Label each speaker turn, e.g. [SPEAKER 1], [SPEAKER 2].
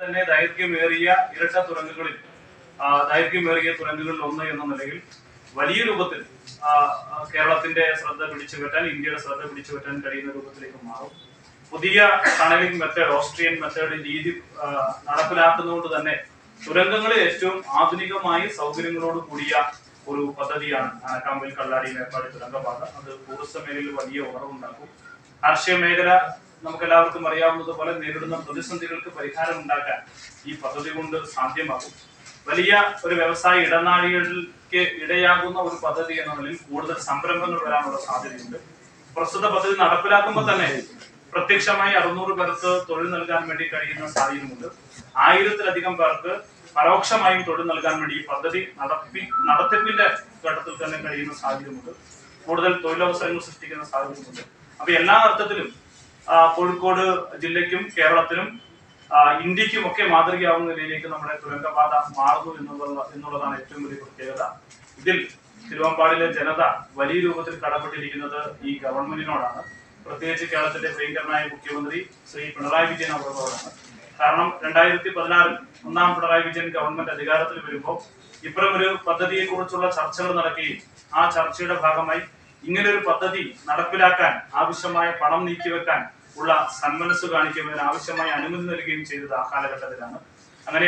[SPEAKER 1] തന്നെ ദൈർഘ്യമേറിയ ഇരട്ട തുരങ്കുകളിൽ ദൈർഘ്യമേറിയ തുരങ്കങ്ങളിൽ ഒന്ന് എന്ന നിലയിൽ വലിയ രൂപത്തിൽ കേരളത്തിന്റെ ശ്രദ്ധ പിടിച്ചു പറ്റാൻ ഇന്ത്യയുടെ ശ്രദ്ധ പിടിച്ചു പറ്റാൻ കഴിയുന്ന രൂപത്തിലേക്ക് മാറും. പുതിയ ടണലിംഗ് മെത്തേഡ് ഓസ്ട്രിയൻ മെത്തേഡ് രീതി നടപ്പിലാക്കുന്നതുകൊണ്ട് തന്നെ തുരങ്കങ്ങളിൽ ഏറ്റവും ആധുനികമായി സൗകര്യങ്ങളോട് കൂടിയ ഒരു പദ്ധതിയാണ് ആനക്കാമ്പിൽ കല്ലാടി മേപ്പാടി തുരങ്കപാത. അത് ടൂറിസം മേഖലയിൽ വലിയ ഉണർവുണ്ടാക്കും. കാർഷിക മേഖല നമുക്ക് എല്ലാവർക്കും അറിയാവുന്നതുപോലെ നേരിടുന്ന പ്രതിസന്ധികൾക്ക് പരിഹാരം ഉണ്ടാക്കാൻ ഈ പദ്ധതി കൊണ്ട് സാധ്യമാകും. വലിയ ഒരു വ്യവസായ ഇടനാഴികൾക്ക് ഇടയാകുന്ന ഒരു പദ്ധതി എന്ന നിലയിൽ കൂടുതൽ സംരംഭങ്ങൾ വരാനുള്ള സാധ്യതയുണ്ട്. പ്രസ്തുത പദ്ധതി നടപ്പിലാക്കുമ്പോൾ തന്നെ പ്രത്യക്ഷമായി അറുന്നൂറ് പേർക്ക് തൊഴിൽ നൽകാൻ വേണ്ടി കഴിയുന്ന സാഹചര്യമുണ്ട്. ആയിരത്തിലധികം പേർക്ക് പരോക്ഷമായും തൊഴിൽ നൽകാൻ വേണ്ടി ഈ പദ്ധതി നടപ്പി നടത്തിപ്പിന്റെ ഘട്ടത്തിൽ തന്നെ കഴിയുന്ന സാഹചര്യമുണ്ട്. കൂടുതൽ തൊഴിലവസരങ്ങൾ സൃഷ്ടിക്കുന്ന സാഹചര്യമുണ്ട്. അപ്പൊ എല്ലാ അർത്ഥത്തിലും കോഴിക്കോട് ജില്ലയ്ക്കും കേരളത്തിനും ഇന്ത്യക്കും ഒക്കെ മാതൃകയാവുന്ന നിലയിലേക്ക് നമ്മുടെ തുരങ്കപാത മാറുന്നു എന്നുള്ള എന്നുള്ളതാണ് ഏറ്റവും വലിയ പ്രത്യേകത. ഇതിൽ തിരുവമ്പാടിലെ ജനത വലിയ രൂപത്തിൽ കടപ്പെട്ടിരിക്കുന്നത് ഈ ഗവൺമെന്റിനോടാണ്. പ്രത്യേകിച്ച് കേരളത്തിന്റെ പ്രിയങ്കരനായ മുഖ്യമന്ത്രി ശ്രീ പിണറായി വിജയൻ അവരോടാണ്. കാരണം രണ്ടായിരത്തി പതിനാറിൽ ഒന്നാം പിണറായി വിജയൻ ഗവൺമെന്റ് അധികാരത്തിൽ വരുമ്പോൾ ഇപ്പുറം ഒരു പദ്ധതിയെ കുറിച്ചുള്ള ചർച്ചകൾ നടക്കുകയും ആ ചർച്ചയുടെ ഭാഗമായി ഇങ്ങനെ ഒരു പദ്ധതി നടപ്പിലാക്കാൻ ആവശ്യമായ പണം നീക്കിവെക്കാൻ ഉള്ള സന്മനസ് കാണിക്കുന്നതിന് ആവശ്യമായ അനുമതി നൽകുകയും ചെയ്തത് ആ കാലഘട്ടത്തിലാണ്. അങ്ങനെ